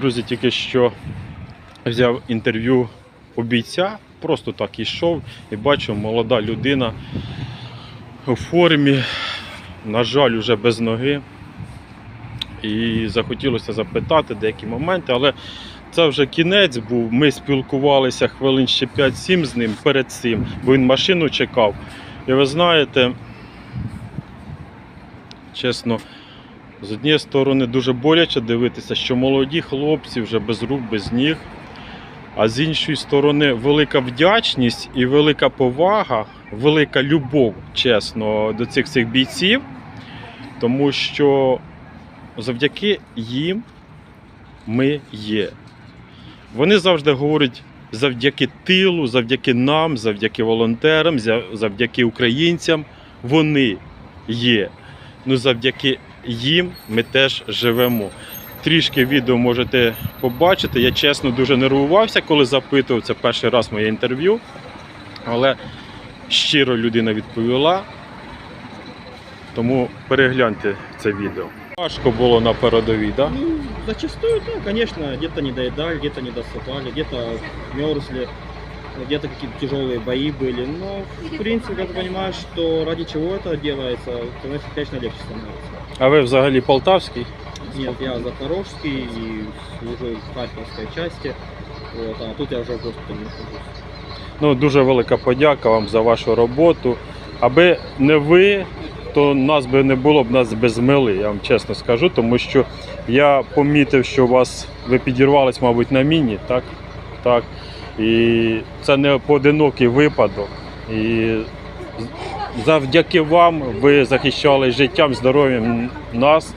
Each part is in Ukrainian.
Друзі, тільки що взяв інтерв'ю у бійця, просто так йшов і бачу, молода людина у формі, на жаль, вже без ноги. І захотілося запитати деякі моменти, але це вже кінець був. Ми спілкувалися хвилин ще 5-7 з ним перед цим, бо він машину чекав. І ви знаєте, чесно, з однієї сторони дуже боляче дивитися, що молоді хлопці вже без рук, без ніг. А з іншої сторони, велика вдячність і велика повага, велика любов, чесно, до цих всіх бійців, тому що завдяки їм ми є. Вони завжди говорять завдяки тилу, завдяки нам, завдяки волонтерам, завдяки українцям. Вони є. Ну, завдяки їм ми теж живемо. Трішки відео можете побачити. Я чесно дуже нервувався, коли запитував. Це перший раз моє інтерв'ю. Але щиро людина відповіла. Тому перегляньте це відео. Важко було на передовій, так? Ну, зачастую, да, конечно, где-то не доедали, где-то не досыпали, где-то мерзли, где-то какие-то тяжелые бои были. Но, в принципе, как ты понимаешь, что ради чего это делается, становится, конечно, легче становится. А ви взагалі полтавський? Нет, я Запорожский и служу в Харьковской части, вот, а тут я уже в госпитале нахожусь. Ну, дуже велика подяка вам за вашу роботу. Аби не ви, то нас би не було б нас мили, я вам чесно скажу, тому що я помітив, що вас ви підірвались, мабуть, на міні, так? Так. І це не поодинокий випадок. І завдяки вам ви захищали життям, здоров'ям нас,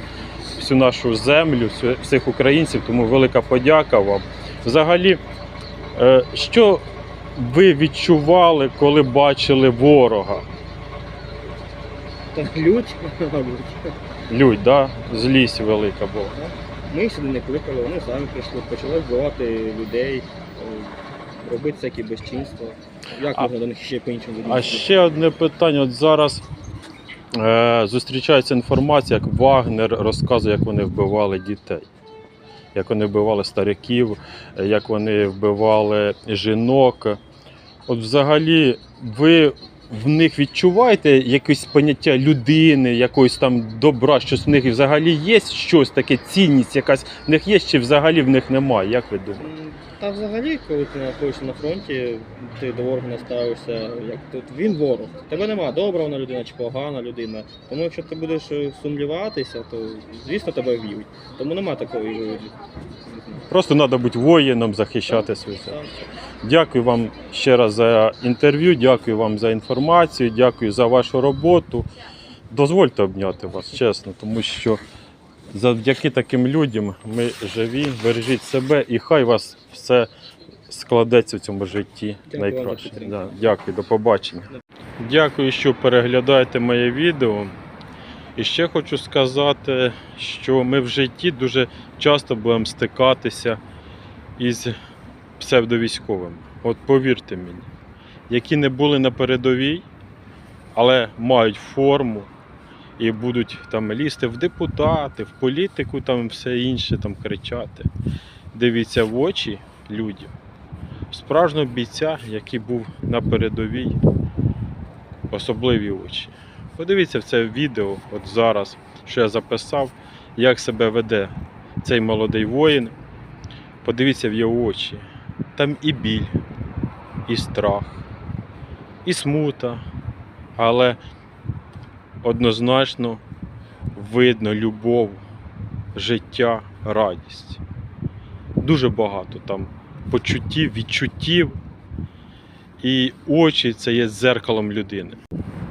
всю нашу землю, всіх українців. Тому велика подяка вам. Взагалі, е, що ви відчували, коли бачили ворога? Так, лють, мабуть. Людь, да? злість велика була. Ми сюди не кликали, вони самі прийшли, почали вбивати людей, робити всякі безчинства. Як можна до них ще по-іншому А відноситися? ще одне питання. От зараз е, зустрічається інформація, як Вагнер розказує, як вони вбивали дітей, як вони вбивали стариків, е, як вони вбивали жінок. От взагалі, ви в них відчуваєте якесь поняття людини, якогось там добра, щось в них взагалі є щось таке, цінність якась в них є, чи взагалі в них немає? Як ви думаєте? Та взагалі, коли ти знаходишся на фронті, ти до ворога наставишся, як тут він ворог. Тебе нема добра вона людина чи погана людина. Тому якщо ти будеш е, сумніватися, то звісно тебе вб'ють. Тому нема такої. Просто треба бути воїном, захищати свою землю. Дякую вам ще раз за інтерв'ю, дякую вам за інформацію, дякую за вашу роботу. Дозвольте обняти вас, чесно, тому що завдяки таким людям ми живі, бережіть себе і хай вас все складеться в цьому житті Дякую найкраще. Да, дякую, до побачення. Дякую, що переглядаєте моє відео. І ще хочу сказати, що ми в житті дуже часто будемо стикатися із псевдовійськовими. От повірте мені, які не були на передовій, але мають форму і будуть там лізти в депутати, в політику, там все інше там кричати. Дивіться в очі людям. Справжнього бійця, який був на передовій, особливі очі. Подивіться в це відео, от зараз, що я записав, як себе веде цей молодий воїн. Подивіться в його очі. Там і біль, і страх, і смута, але однозначно видно любов, життя, радість. Дуже багато там почуттів, відчуттів. І очі це є дзеркалом людини.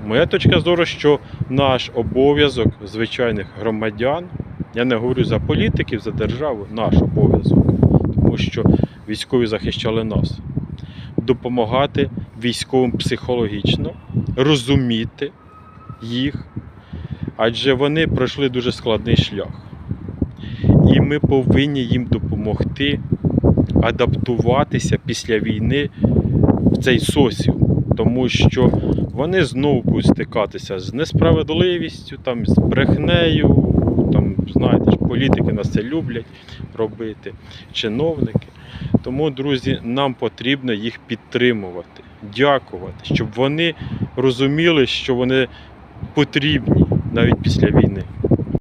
Моя точка зору, що наш обов'язок звичайних громадян, я не говорю за політиків, за державу, наш обов'язок, тому що військові захищали нас. Допомагати військовим психологічно, розуміти їх, адже вони пройшли дуже складний шлях. І ми повинні їм допомогти адаптуватися після війни в цей соціум, тому що вони знову будуть стикатися з несправедливістю, там, з брехнею, там, знаєте ж, політики нас це люблять робити, чиновники. Тому, друзі, нам потрібно їх підтримувати, дякувати, щоб вони розуміли, що вони потрібні навіть після війни.